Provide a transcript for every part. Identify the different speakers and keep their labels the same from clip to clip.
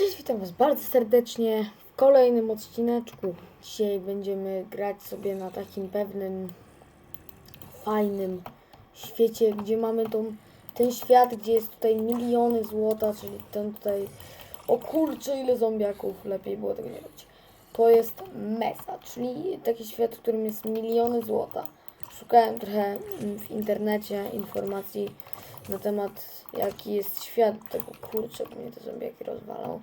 Speaker 1: Cześć, witam Was bardzo serdecznie w kolejnym odcineczku. Dzisiaj będziemy grać sobie na takim pewnym fajnym świecie, gdzie mamy tą, ten świat, gdzie jest tutaj miliony złota, czyli ten tutaj... O kurczę, ile zombiaków, lepiej było tego nie robić. To jest Mesa, czyli taki świat, w którym jest miliony złota. Szukałem trochę mm, w internecie informacji na temat jaki jest świat tego kurczę, bo mnie te zombiaki rozwalą.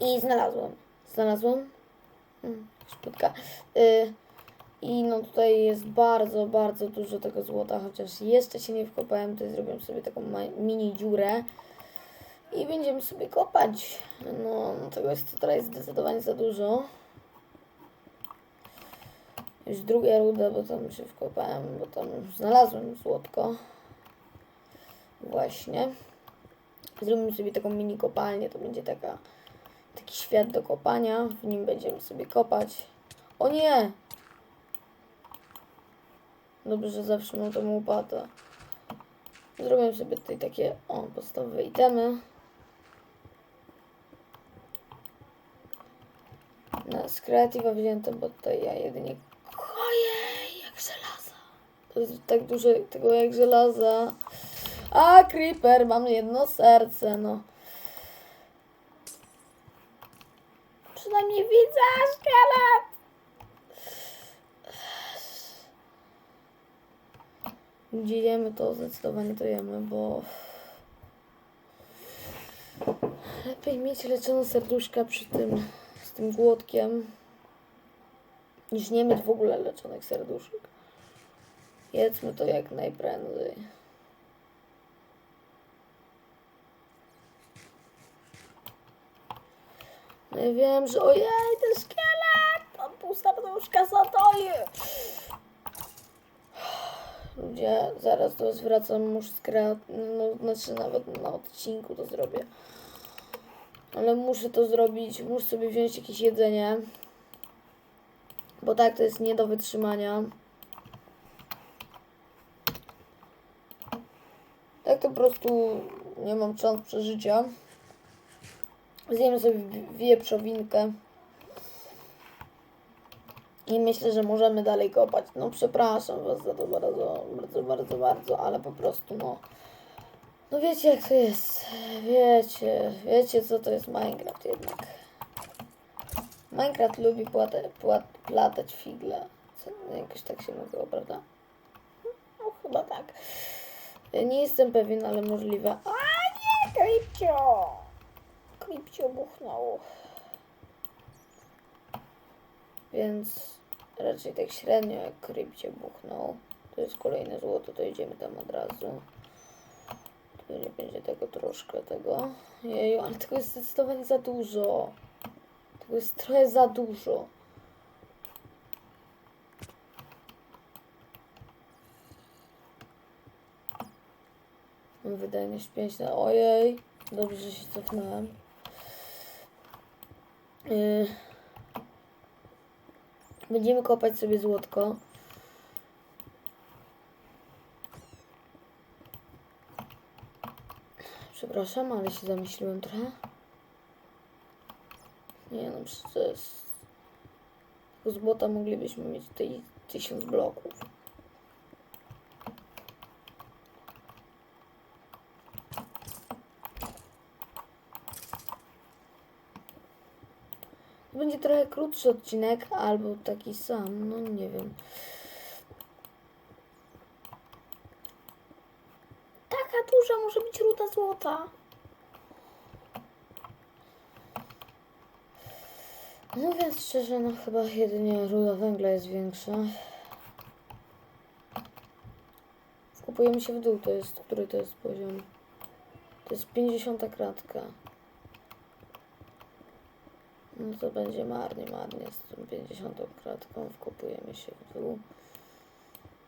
Speaker 1: I znalazłem. Znalazłem. Hmm. Y, I no tutaj jest bardzo, bardzo dużo tego złota, chociaż jeszcze się nie wkopałem, to zrobiłem sobie taką mini dziurę. I będziemy sobie kopać. No tego jest tutaj zdecydowanie za dużo. Już druga ruda, bo tam się wkopałem, bo tam znalazłem złotko. Właśnie. Zrobimy sobie taką mini kopalnię, to będzie taka, taki świat do kopania, w nim będziemy sobie kopać. O nie! Dobrze, że zawsze mam tą łopatę. Zrobię sobie tutaj takie, o, podstawowe itemy. Na z Creative'a wzięte, bo tutaj ja jedynie... Ojej, jak żelaza. To jest tak dużo tego jak żelaza. A, Creeper, mam jedno serce, no. Przynajmniej widzę szkielet. Gdzie jemy, to zdecydowanie to jemy, bo... Lepiej mieć leczone serduszka przy tym, z tym głodkiem, niż nie mieć w ogóle leczonych serduszek. Jedzmy to jak najprędzej. No i wiem, że ojej, ten szkielet! Mam pół serduszka zatoi! Ludzie, zaraz to zwracam, muszę skra... No, znaczy nawet na odcinku to zrobię. Ale muszę to zrobić, muszę sobie wziąć jakieś jedzenie. Bo tak to jest nie do wytrzymania. Tak to po prostu nie mam szans przeżycia. Zjemy sobie wi- wieprzowinkę. I myślę, że możemy dalej kopać. No przepraszam Was za to bardzo, bardzo, bardzo, bardzo, ale po prostu no... No wiecie jak to jest. Wiecie, wiecie co to jest Minecraft jednak. Minecraft lubi płata, płat, platać figle. Jakoś tak się nazywa, prawda? No chyba tak. Nie jestem pewien, ale możliwe. A nie, Kripcio! Kripcio buchnął. Więc raczej tak średnio jak Kripcio buchnął. To jest kolejne złoto, to idziemy tam od razu. Tu nie będzie tego troszkę tego. Jeju, ale tego jest zdecydowanie za dużo. Tego jest trochę za dużo. Wydajność 5 na... Ojej, dobrze, że się cofnąłem. Yy. Będziemy kopać sobie złotko. Przepraszam, ale się zamyśliłem trochę. Nie no, przecież. Z złota moglibyśmy mieć tutaj tysiąc bloków. Będzie trochę krótszy odcinek, albo taki sam, no nie wiem. Taka duża może być ruda złota. Mówiąc szczerze, no chyba jedynie ruda węgla jest większa. Skupujemy się w dół, to jest, który to jest poziom? To jest 50 kratka. No to będzie marnie, marnie z tą 50 kratką wkopujemy się w dół.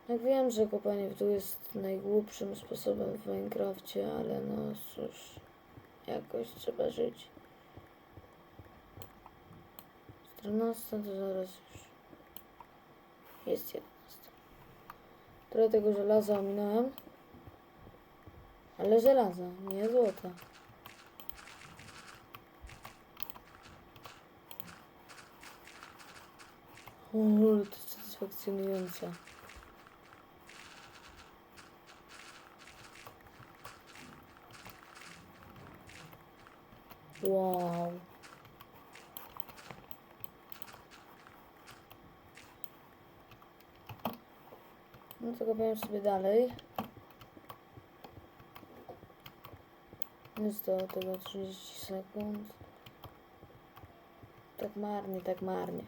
Speaker 1: Jak wiem, że kopanie w dół jest najgłupszym sposobem w Minecrafcie, ale no cóż, jakoś trzeba żyć. 14 to zaraz już jest 11. Trochę tego żelaza ominąłem, ale żelaza, nie złota. O, to satysfakcjonujące. Wow. No to kopiemy sobie dalej. Jest do tego 30 sekund. Tak marnie, tak marnie.